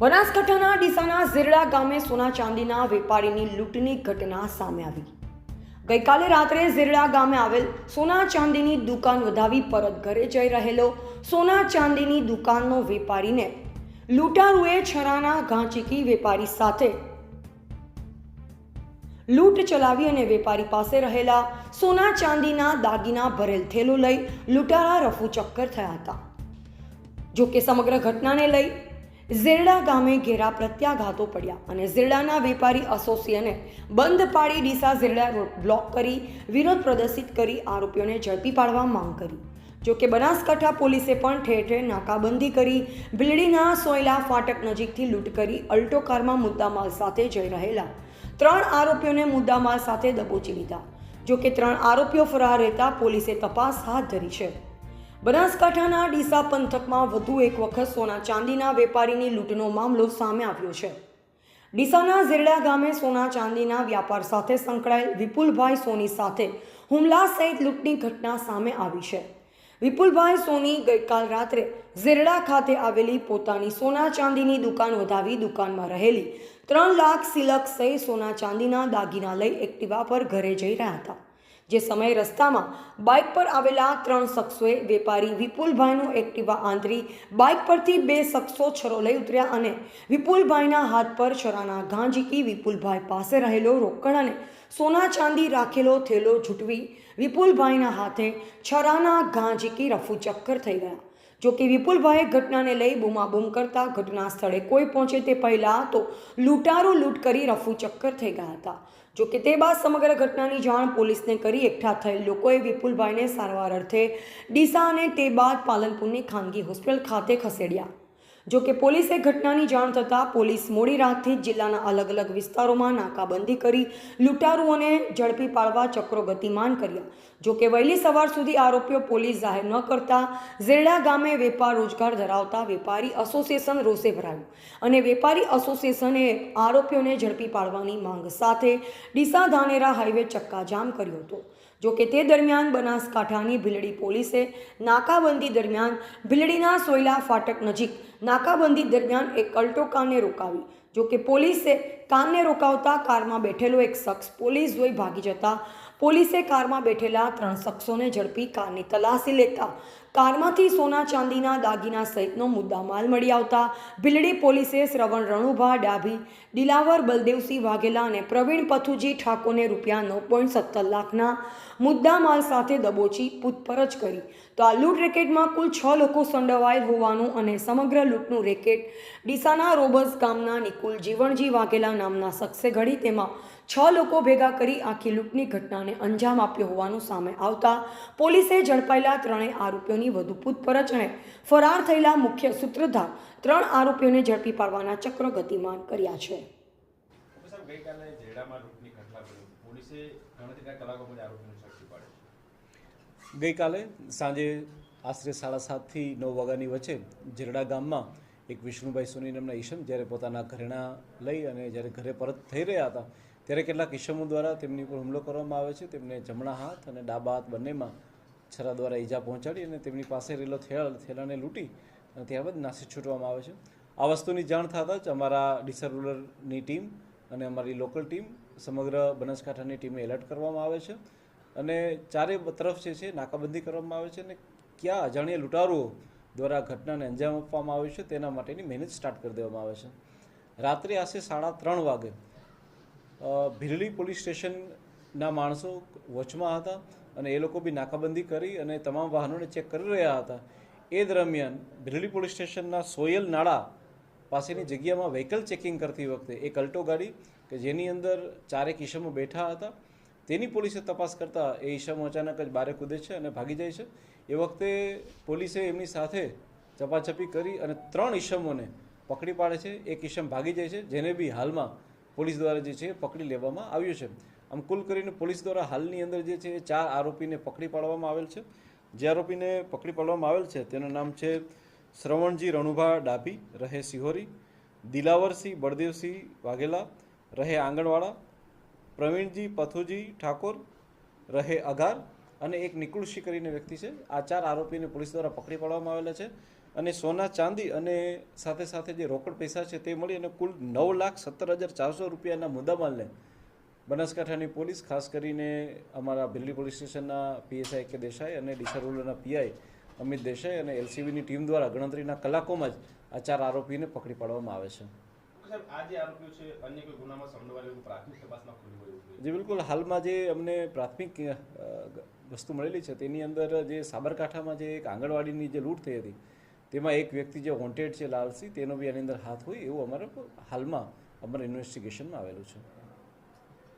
બનાસકાંઠાના ડીસાના ઝીરડા ગામે સોના ચાંદીના વેપારીની લૂંટની ઘટના સામે આવી. ગઈકાલે રાત્રે ઝીરડા ગામે આવેલ સોના ચાંદીની દુકાન વધાવી પરત ઘરે જઈ રહેલો સોના ચાંદીની દુકાનનો વેપારીને લૂંટારુએ છરાના ઘાંચીકી વેપારી સાથે લૂંટ ચલાવી અને વેપારી પાસે રહેલા સોના ચાંદીના દાગીના ભરેલ થેલો લઈ લૂંટારા રફુ ચક્કર થયા હતા. જો કે સમગ્ર ઘટનાને લઈ ઝેરડા ગામે ઘેરા પ્રત્યાઘાતો પડ્યા અને ઝેરડાના વેપારી એસોસિએશને બંધ પાડી ડીસા ઝેરડા રોડ બ્લોક કરી વિરોધ પ્રદર્શિત કરી આરોપીઓને ઝડપી પાડવા માંગ કરી. જોકે બનાસકાંઠા પોલીસે પણ ઠેર ઠેર નાકાબંધી કરી ભીલડીના સોયલા ફાટક નજીકથી લૂંટ કરી અલ્ટો કારમાં મુદ્દામાલ સાથે જઈ રહેલા ત્રણ આરોપીઓને મુદ્દામાલ સાથે દબોચી લીધા. જો કે ત્રણ આરોપીઓ ફરાર રહેતા પોલીસે તપાસ હાથ ધરી છે. બનાસકાંઠાના ડીસા પંથકમાં વધુ એક વખત સોના ચાંદીના વેપારીની લૂંટનો મામલો સામે આવ્યો છે. ડીસાના ઝેરડા ગામે સોના ચાંદીના વ્યાપાર સાથે સંકળાયેલ વિપુલભાઈ સોની સાથે હુમલા સહિત લૂંટની ઘટના સામે આવી છે. વિપુલભાઈ સોની ગઈકાલ રાત્રે ઝેરડા ખાતે આવેલી પોતાની સોના ચાંદીની દુકાન વધાવી દુકાનમાં રહેલી ત્રણ લાખ સિલક સહિત સોના ચાંદીના દાગીના લઈ એક્ટિવા પર ઘરે જઈ રહ્યા હતા. જે સમયે રસ્તામાં બાઇક પર આવેલા ત્રણ શખ્સોએ વેપારી વિપુલભાઈનું એક્ટિવા આંતરી બાઇક પરથી બે શખ્સો છરો લઈ ઉતર્યા અને વિપુલભાઈના હાથ પર છરાના ઘા ઝીકી વિપુલભાઈ પાસે રહેલો રોકડ અને સોના ચાંદી રાખેલો થેલો ઝૂંટવી વિપુલભાઈના હાથે છરાના ઘા ઝીકી રફુ ચક્કર થઈ ગયા. જો કે વિપુલભાઈએ ઘટનાને લઈ બૂમાબૂમ કરતા ઘટના સ્થળે કોઈ પહોંચે તે પહેલાં તો લૂંટારો લૂંટ કરી રફુ ચક્કર થઈ ગયા હતા. જો કે તે બાદ સમગ્ર ઘટનાની જાણ પોલીસને કરી એકઠા થયેલ લોકોએ વિપુલભાઈને સારવાર અર્થે ડીસા અને તે બાદ પાલનપુરની ખાનગી હોસ્પિટલ ખાતે ખસેડ્યા. જો કે પોલીસે ઘટનાની જાણ થતાં પોલીસ મોડી રાતથી જિલ્લાના અલગ અલગ વિસ્તારોમાં નાકાબંધી કરી લૂંટારુઓને ઝડપી પાડવા ચક્રો ગતિમાન કર્યા. જો કે વહેલી સવાર સુધી આરોપીઓ પોલીસ જાહેર ન કરતા ઝેરડા ગામે વેપાર રોજગાર ધરાવતા વેપારી એસોસિએશન રોષે ભરાયું અને વેપારી એસોસિએશને આરોપીઓને ઝડપી પાડવાની માંગ સાથે ડીસા ધાનેરા હાઈવે ચક્કાજામ કર્યો હતો. જો કે તે દરમિયાન બનાસકાંઠાની ભીલડી પોલીસે નાકાબંધી દરમિયાન ભીલડીના સોયલા ફાટક નજીક નાકાબંધી દરમિયાન એક અલ્ટો કારને રોકાવી. જોકે પોલીસે કારને રોકાવતા કારમાં બેઠેલો એક શખ્સ પોલીસ જોઈ ભાગી જતા. પોલીસે કારમાં બેઠેલા ત્રણ શખ્સોને ઝડપી કારની તલાશી લેતા કારમાંથી સોના ચાંદીના દાગીના સહિતનો મુદ્દામાલ મળી આવતા ભીલડી પોલીસે શ્રવણ રણુભા, ડાભી, દિલાવર, બલદેવસિંહ વાઘેલા અને પ્રવીણ પથુજી ઠાકોરને રૂપિયા નવ પોઈન્ટ સત્તર લાખના મુદ્દામાલ સાથે દબોચી પૂછપરછ કરી. તો આ લૂંટ રેકેટમાં કુલ છ લોકો સંડોવાયેલ હોવાનું અને સમગ્ર લૂંટનું રેકેટ ડીસાના રોબસ ગામના નિકુલ જીવણજી વાઘેલા નામના શખ્સે ઘડી તેમાં છ લોકો ભેગા કરી આખી લૂંટની ઘટનાને અંજામ આપ્યો હોવાનું સામે આવતા પોલીસે ઝડપાયેલા ત્રણેય આરોપીઓની વધુ પૂછપરછ અને ફરાર થયેલા મુખ્ય સૂત્રધાર ત્રણ આરોપીઓને ઝડપી પાડવાના ચક્ર ગતિમાન કર્યા છે. ગઈકાલે સાંજે આશરે સાડા સાતથી નવ વાગ્યાની વચ્ચે ઝેરડા ગામમાં એક વિષ્ણુભાઈ સોની નામના ઈશમ જ્યારે પોતાના ઘરેણા લઈ અને જ્યારે ઘરે પરત થઈ રહ્યા હતા ત્યારે કેટલાક ઈશમો દ્વારા તેમની ઉપર હુમલો કરવામાં આવે છે. તેમને જમણા હાથ અને ડાબા હાથ બંનેમાં છરા દ્વારા ઈજા પહોંચાડી અને તેમની પાસે રહેલો થેળ થેલાને લૂંટી અને ત્યારબાદ નાસી છૂટવામાં આવે છે. આ વસ્તુની જાણ થતાં જ અમારા ડીસા રૂરલની ટીમ અને અમારી લોકલ ટીમ સમગ્ર બનાસકાંઠાની ટીમને એલર્ટ કરવામાં આવે છે અને ચારે તરફ જે છે નાકાબંધી કરવામાં આવે છે અને ક્યાં અજાણ્યા લૂંટારુઓ દ્વારા ઘટનાને અંજામ આપવામાં આવ્યું છે તેના માટેની મહેનત સ્ટાર્ટ કરી દેવામાં આવે છે. રાત્રે આશરે સાડા ત્રણ વાગે ભીરલી પોલીસ સ્ટેશનના માણસો વોચમાં હતા. અને એ લોકો બી નાકાબંધી કરી અને તમામ વાહનોને ચેક કરી રહ્યા હતા. એ દરમિયાન ભીલડી પોલીસ સ્ટેશનના સોયલ નાળા પાસેની જગ્યામાં વ્હીકલ ચેકિંગ કરતી વખતે એક અલ્ટો ગાડી કે જેની અંદર ચારેક ઈસમો બેઠા હતા. તેની પોલીસે તપાસ કરતાં એ ઈસમો અચાનક જ બારે કૂદે છે અને ભાગી જાય છે. એ વખતે પોલીસે એમની સાથે ચપાચપી કરી અને ત્રણ ઈસમોને પકડી પાડે છે. એક ઈસમ ભાગી જાય છે, જેને બી હાલમાં પોલીસ દ્વારા જે છે પકડી લેવામાં આવ્યું છે. આમ કુલ કરીને પોલીસ દ્વારા હાલની અંદર જે છે એ ચાર આરોપીને પકડી પાડવામાં આવેલ છે. જે આરોપીને પકડી પાડવામાં આવેલ છે, તેનું નામ છે શ્રવણજી રણુભા ડાભી, રહે સિહોરી, દિલાવરસિંહ બળદેવસિંહ વાઘેલા, રહે આંગણવાડા, પ્રવીણજી પથુજી ઠાકોર, રહે અઘાર અને એક નિકુળશી કરીને વ્યક્તિ છે. આ ચાર આરોપીને પોલીસ દ્વારા પકડી પાડવામાં આવેલા છે અને સોના ચાંદી અને સાથે સાથે જે રોકડ પૈસા છે તે મળી અને કુલ નવ લાખ સત્તર હજાર ચારસો રૂપિયાના મુદ્દામાલને બનાસકાંઠાની પોલીસ ખાસ કરીને અમારા બિલ્લી પોલીસ સ્ટેશનના પીએસઆઈ કે દેસાઈ અને ડીસા રૂરલના પીઆઈ અમિત દેસાઈ અને એલસીબીની ટીમ દ્વારા ગણતરીના કલાકોમાં જ આ ચાર આરોપીને પકડી પાડવામાં આવે છે. જે બિલકુલ. હાલમાં જે અમને પ્રાથમિક વસ્તુ મળેલી છે તેની અંદર જે સાબરકાંઠામાં જે એક આંગણવાડીની જે લૂંટ થઈ હતી તેમાં એક વ્યક્તિ જે વોન્ટેડ છે લાલસી તેનો બી એની અંદર હાથ હોય એવું અમારે હાલમાં અમારા ઇન્વેસ્ટિગેશનમાં આવેલું છે.